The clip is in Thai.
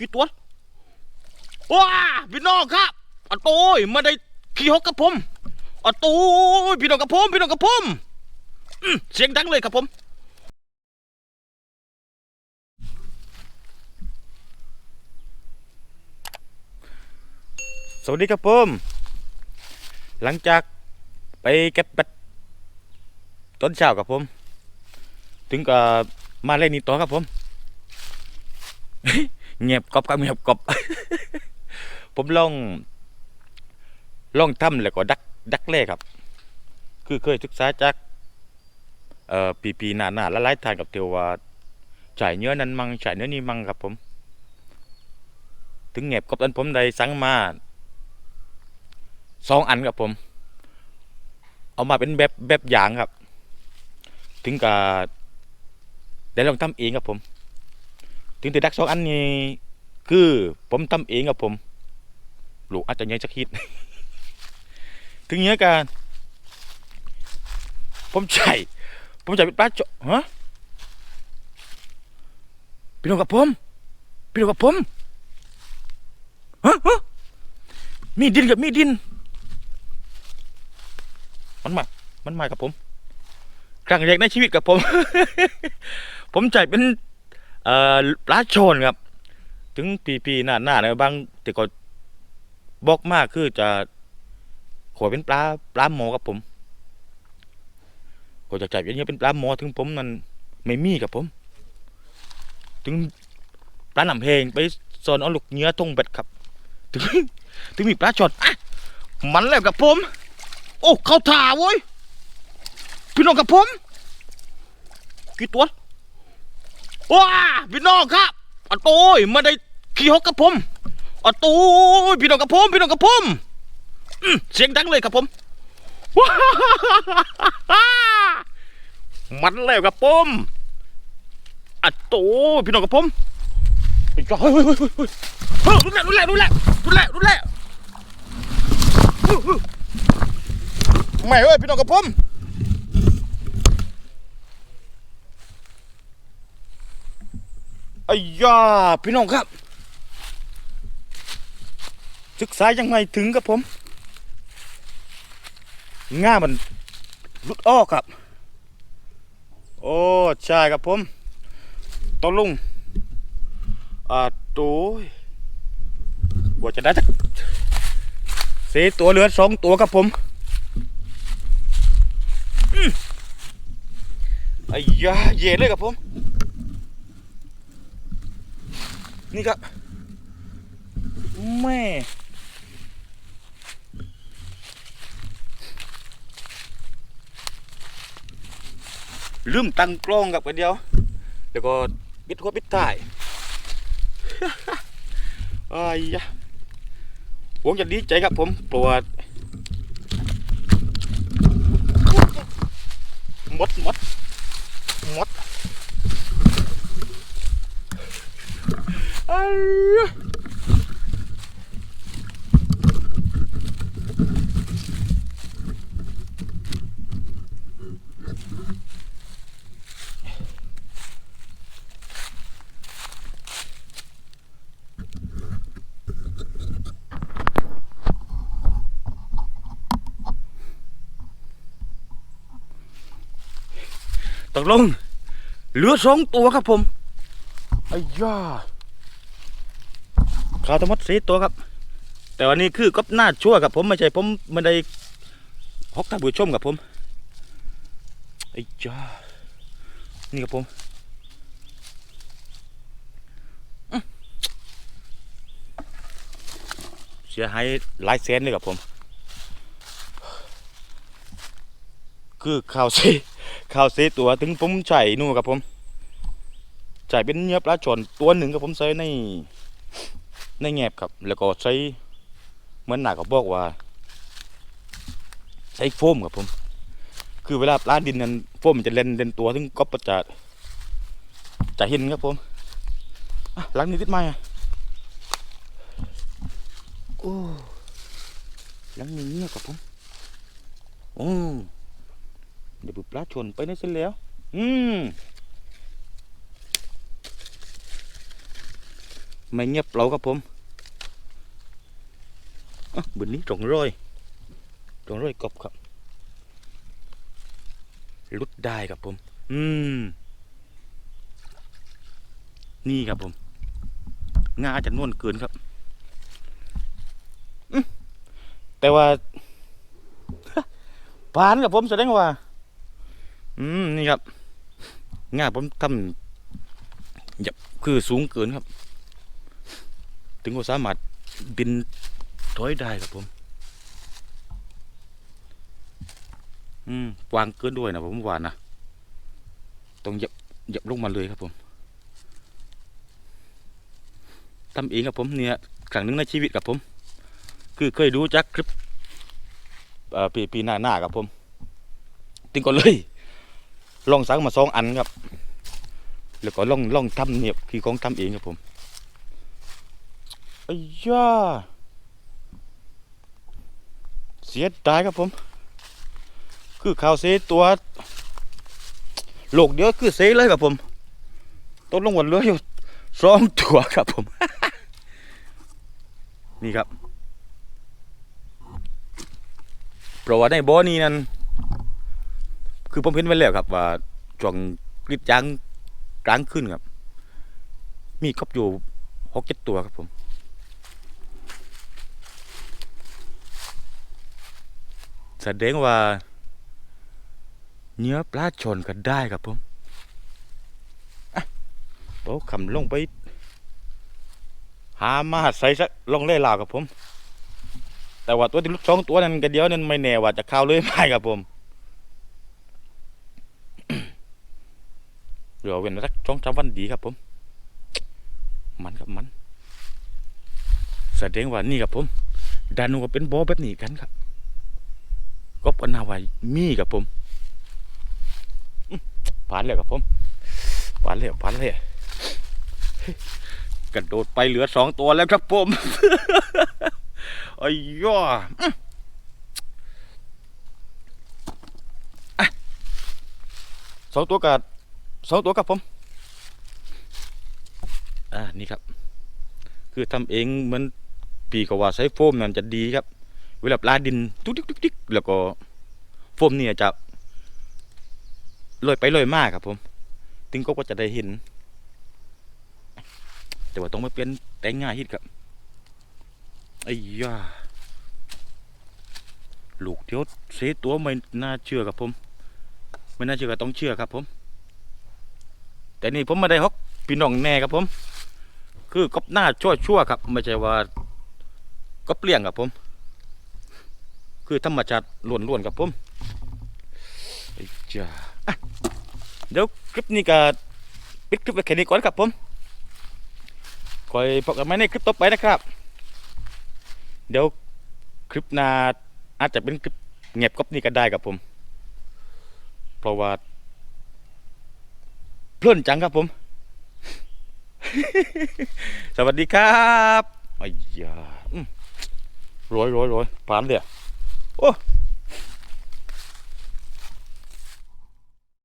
กี่ตัวว้าพี่น้องครับอะโต้ยมาได้ขี่ฮกกับผมอะโต้ยพี่น้องกับผมพี่น้องกับผมเสียงดังเลยครับผมสวัสดีครับผมหลังจากไปเก็บแบตตอนเช้าครับผม ถึงก็มาเล่นนี่ต่อครับผม เงียบกอบครับเงียบกอบ ผมลองลองทำแล้วก็ดักดักเล่ครับ คือเคยศึกษาจากเอ่อปีปีนาน้าละลายทานกับเทียวว่าจ่ายเนื้อนั้นมังจ่ายเนื้อนี้มังครับผม ถึงเงียบกอบนั้นผมได้สั่งมาสองอันครับผม เอามาเป็นแบบแบบอย่างครับ ถึงกับได้ลองทำเองครับผม ถึงต่ดักสองอันนี้คือผมทำเองครับผมลูกอาจจะยังจะคิด ถึงเนี้ยกันผมใช่ผมใช่เป็นปลาจฮะพี่น้องกับผมพี่น้องกับผมฮะฮะมีดินกับมีดิน มันมา มันมากับผม ครั้งแรกในชีวิตกับผม ผมใจเป็น เอ่อปลาชนครับ ถึงปีปีหน้าหน้าเนี่ยบางแต่ก็บอกมากคือจะขอเป็นปลาปลาหมอกับผมก็จะจเป็นอย่างเป็นปลาหมอถึงผมนั้นไม่มีกับผม ถึงปลาหนำเพลงไปสอนเอาลูกเนื้อทงเบ็ดครับ ถึงถึงมีปลาชนอะมันแล้วกับผม โอ้ เขาถ่าเว้ยพี่น้องกับผม กี่ตัว ว้าพี่น้องครับอโต้ยมาได้ขี่ฮกกับผมอโต้ยพี่น้องกับผมพี่น้องกับผมอืมเสียงดังเลยครับผมว้ามันแล้วกับผมอโต้ยพี่น้องกับผมเฮ้ยเฮ้ยเฮ้ยเฮ้ยเฮ้ยรุนแรงรุนแรงรุนแรงรุนแรงรุนแรงไม่เอ้ยพี่น้องกับผม อ้ยาพี่น้องครับ ศึกษายังไงถึงครับผมง่ามันลุดออกครับ โอ้ใช่ครับผมตองลุงอ่าตัวกว่าจะได้สักสีตัวเหลือสองตัวครับผมอืมอ้ยาเย่เลยครับผม นี่ครับ แม่ลืมตั้งกล้องกับกันเดียวเดี๋ยวก็ปิดหัวปิดท้ายไอ้ยะผมจะดีใจครับผมปวดหมดหมดหมด ไอ้ยะ ตกลงเหลือสองตัวครับผมไอ้ยา ขาวทั้งหมดสีตัวครับ แต่วันนี้คือก็หน้าชั่วกับผมไม่ใช่ผมไม่ได้ฮอกท่านผู้ชมกับผมไอ้จ้านี่กับผมเสียหายหลายแสนเลยกับผม คือข่าวเสีข่าวเสีตัวถึงผมใส่นู่นกับผมจ่เป็นเนื้อปลาชนตัวหนึ่งกับผมใส่ใน ในแงบครับแล้วก็ใช้เหมือนหนาเขาบอกว่า ใช้โฟมครับผม คือเวลาปลาดินนั้นโฟมมันจะเล่นเล่นตัวถึงก็ประจะจะเห็นครับผมอะหลังนี้ติดไหมอะโอ้หลังนี้เงียบครับผมโอ้เดี๋ยวปลาชนไปในเส้นแล้ว อืม ไม่เงียบเราครับผมอะบนนี้ตรงร้อยตรงร้อยกบครับลุดได้ครับผม อืม นี่ครับผมงาจะนวลเกินครับอื้อแต่ว่าปานกับผมแสดงว่า อืม นี่ครับงาผมทำอย่าคือสูงเกินครับ ถึงว่าสามารถบินถอยได้ครับผม อืมวางเกินด้วยนะผมว่านนะต้องหยับหยับลงมาเลยครับผมทำเองครับผมเนี่ยครั้งหนึ่งในชีวิตครับผม คือเคยดูจากคลิปปีปีหน้าหน้าครับผมตึงก็เลย ลองสั่งมาสองอันครับ แล้วก็ลองลองทำเนี่ยคือของทำเองครับผม อ้ยยาเสียดายครับผม คือข่าวเซตัวโลกเดียวคือเซเลยครับผมต้นลงวันเรืออยู่สองตัวครับผม นี่ครับเพราะว่าในบ่อนี้นั้นคือผมเห็นไว้แล้วครับ ว่าช่วงกรีดยางกลางขึ้นครับ มีครบอยู่หกเจ็ดตัวครับผม แสดงว่า เนื้อปลาชนกันได้ครับผมโต๊ะคำลงไป หามาใส่สักลงเล่ลาวกับผม แต่ว่าตัวที่ลุกสองตัวนั้นก็เดียวนั้นไม่แน่ว่าจะเข้าเลยไหมครับผมเดี๋ยวเว้นสักสองสามวันดีครับผม มันครับมันแสดงว่านี่ครับผมดานูก็เป็นบอแบบนี้กันครับ ก็ปนาไว้มีครับผมผ่านแล้วครับผมผ่านแล้วผ่านแล้วกระโดดไปเหลือสองตัวแล้วครับผมไอ้ย่ออื้ออะสองตัวกับสองตัวครับผม อ่า นี่ครับ คือทำเองเหมือนปีกว่าใช้โฟมนั่นจะดีครับ เวลาปลาดินทุกทิกทุกทิก แล้วก็โฟมเนี่ยจะลอยไปลอยมากครับผมถึงก็ก็จะได้เห็น แต่ว่าต้องมาเป็นแต่งง่ายฮิตครับไอ้ยาลูกเดียวเสียตัวไม่น่าเชื่อครับผม ไม่น่าเชื่อก็ต้องเชื่อครับผม แต่นี่ผมม่ได้ฮอกพี่น้องแน่ครับผม คือกบหน้าชั่วชั่วๆครับ ไม่ใช่ว่าก็เปลี่ยงครับผม คือธรรมชาติล้วนๆครับผมอ้จ้าเดี๋ยวคลิปนี้ก็ปิดคลิปไว้แค่นี้ก่อนครับผมคอยพบกันใหม่ในคลิปต่อไปนะครับ เดี๋ยวคลิปหน้าอาจจะเป็นคลิปเงียบกบนี่ก็ได้ครับผม เพราะว่าเพลินจังครับผม สวัสดีครับอ้ยาร้อยร้อยร้อยผ่านเลย อะโอ้